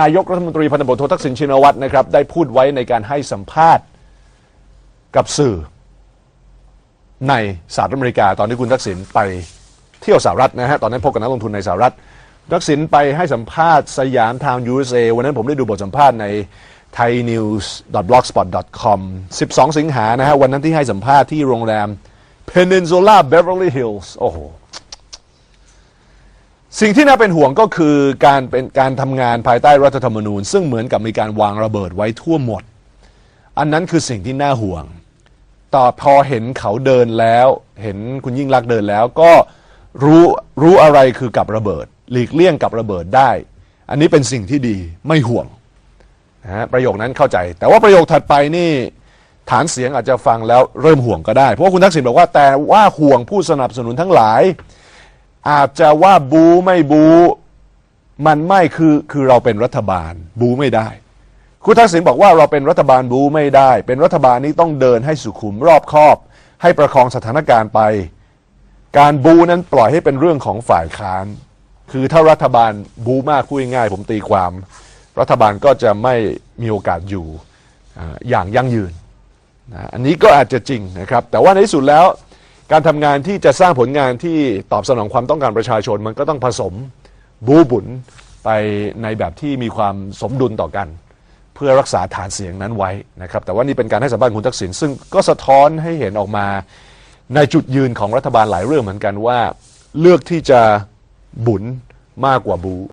นายกรัฐมนตรีพันธบทโททักษิณชินวัตรนะครับได้พูดไว้ในการให้สัมภาษณ์กับสื่อในสหรัฐอเมริกา ตอนที่คุณทักษิณไปเที่ยวสหรัฐนะฮะตอนนั้นพบกับนักลงทุนในสหรัฐทักษิณไปให้สัมภาษณ์สยามทาง USA วันนั้นผมได้ดูบทสัมภาษณ์ใน thainews.blogspot.com 12 สิงหานะฮะวันนั้นที่ให้สัมภาษณ์ที่โรงแรม Peninsula Beverly Hills โอ้โห สิ่งที่น่าเป็นห่วงก็คือการเป็นการทำงานภายใต้รัฐธรรมนูญ ซึ่งเหมือนกับมีการวางระเบิดไว้ทั่วหมด อันนั้นคือสิ่งที่น่าห่วง ต่อพอเห็นเขาเดินแล้ว เห็นคุณยิ่งรักเดินแล้วก็รู้รู้อะไรคือกับระเบิด หลีกเลี่ยงกับระเบิดได้ อันนี้เป็นสิ่งที่ดีไม่ห่วงนะฮะประโยคนั้นเข้าใจ แต่ว่าประโยคถัดไปนี่ฐานเสียงอาจจะฟังแล้วเริ่มห่วงก็ได้ เพราะว่าคุณทักษิณบอกว่าแต่ว่าห่วงผู้สนับสนุนทั้งหลาย อาจจะว่าบูไม่บูมันไม่คือคือเราเป็นรัฐบาล บูไม่ได้ คุณทักษิณบอกว่าเราเป็นรัฐบาลบูไม่ได้ เป็นรัฐบาลนี้ต้องเดินให้สุขุมรอบคอบ ให้ประคองสถานการณ์ไป การบูนั้นปล่อยให้เป็นเรื่องของฝ่ายค้าน คือถ้ารัฐบาลบูมากพูดง่ายผมตีความ รัฐบาลก็จะไม่มีโอกาสอยู่อ่าอย่างยั่งยืนนะอันนี้ก็อาจจะจริงนะครับ แต่ว่าในที่สุดแล้ว การทำงานที่จะสร้างผลงานที่ตอบสนองความต้องการประชาชน มันก็ต้องผสมบูบุญไปในแบบที่มีความสมดุลต่อกัน เพื่อรักษาฐานเสียงนั้นไว้นะครับ แต่ว่านี่เป็นการให้สัมภาษณ์คุณทักษิณซึ่งก็สะท้อนให้เห็นออกมาในจุดยืนของรัฐบาลหลายเรื่องเหมือนกันว่า เลือกที่จะบุญมากกว่าบู